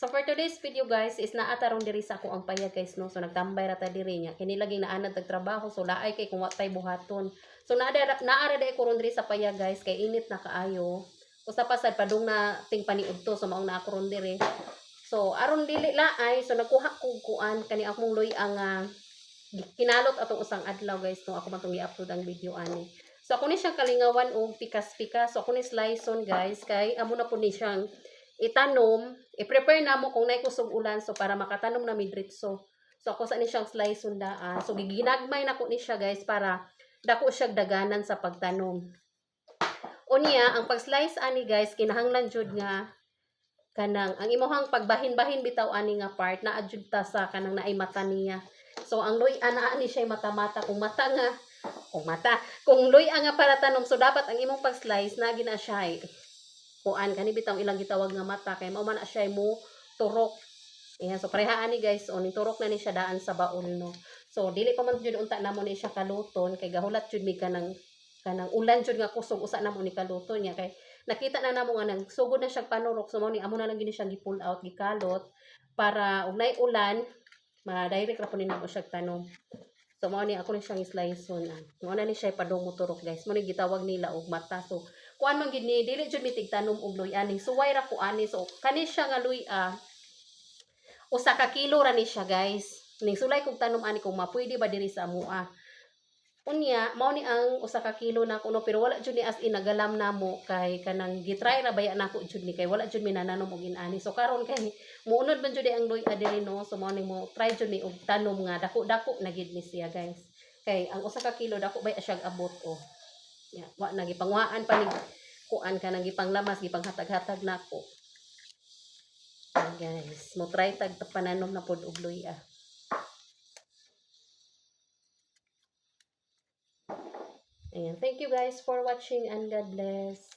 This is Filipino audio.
So for today's video guys is naataron diri sa ako ang payag guys no. So nagtambay ra ta diri nya. Kini lagi naanad tag trabaho so laay kay kung watay buhaton. So naara naara dai ko diri sa payag guys kay init na kaayo. Usa pa sad padung na ting paniudto so maong na ako ron diri. So aron dili laay so nagkuha ko kuan kani akong loy ang ah, kinalot atong usang adlaw guys no ako man tong i-upload ang video ani. So ako ni siyang kalingawan og pikas-pikas. So ako ni slice on guys kay amo na po ni siyang itanom, i-prepare na mo kung naay kusog ulan so para makatanom na midritso. So ako sa ni siyang slice sundaan. So giginagmay na ko ni siya guys para dako siya daganan sa pagtanom. Unya, ang pag-slice ani guys kinahanglan jud nga kanang ang imuhang pagbahin-bahin bitaw ani nga part na adjud ta sa kanang naay mata niya. So ang loy ana ani siya mata-mata kung mata nga kung mata kung loy nga para tanom so dapat ang imong pag-slice na gina siya kuan kani bitaw ilang gitawag nga mata kay mao man siya mo turok Ayan, so parehaan ni guys, o turok na ni siya daan sa baul no. So dili pa man jud unta namo ni siya kaluton kay gahulat jud mi kanang kanang ulan jud nga kusog usa namo ni kaluton niya kay nakita na namo nga nang sugod na siya panurok so mao ni amo na lang gini siya gi-pull out gikalot para ug nay ulan ma-direct ra po ni namo siya tanom. So mao ni ako ni siyang slice on. Mao na ni siya padung moturok guys. Mo ni gitawag nila og mata. So kuan man gid ni dili jud mi tigtanom og luy ani. Suway ra ko ani. So kani siya nga luy ah usa ka kilo ra ni siya guys. Ning sulay kog tanom ani kung mapwede ba diri sa amoa. Unya, mao ni ang usa ka kilo na kuno pero wala jud ni as in nagalam namo kay kanang gitry ra baya nako jud ni kay wala jud mi nananom og inani. So karon kay muunod man jud ang luy adiri no. So mao ni mo try jud ni og tanom nga dako-dako na gid ni siya guys. Kay ang usa ka kilo dako bay siya abot o. Ya, wa na gipangwaan pa ni kuan ka nang gipanglamas gipanghatag-hatag nako. Ayan, guys, mo try tag pananom na pod og luy ah. Ayan, thank you guys for watching and God bless.